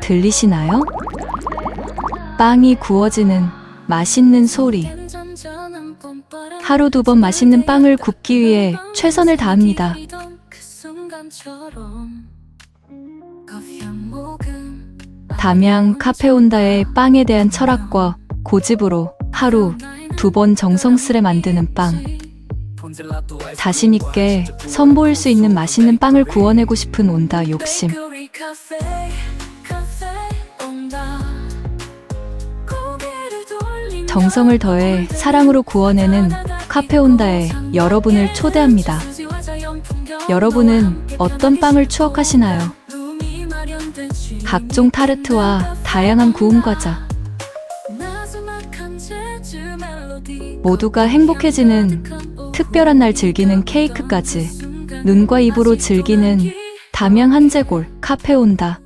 들리시나요? 빵이 구워지는 맛있는 소리. 하루 두 번 맛있는 빵을 굽기 위해 최선을 다합니다. 담양 카페온다의 빵에 대한 철학과 고집으로 하루 두 번 정성스레 만드는 빵. 자신 있게 선보일 수 있는 맛있는 빵을 구워내고 싶은 온다 욕심. 정성을 더해 사랑으로 구워내는 카페온다에 여러분을 초대합니다. 여러분은 어떤 빵을 추억하시나요? 각종 타르트와 다양한 구운 과자. 모두가 행복해지는 특별한 날 즐기는 케이크까지 눈과 입으로 즐기는 담양 한제골 카페 온다.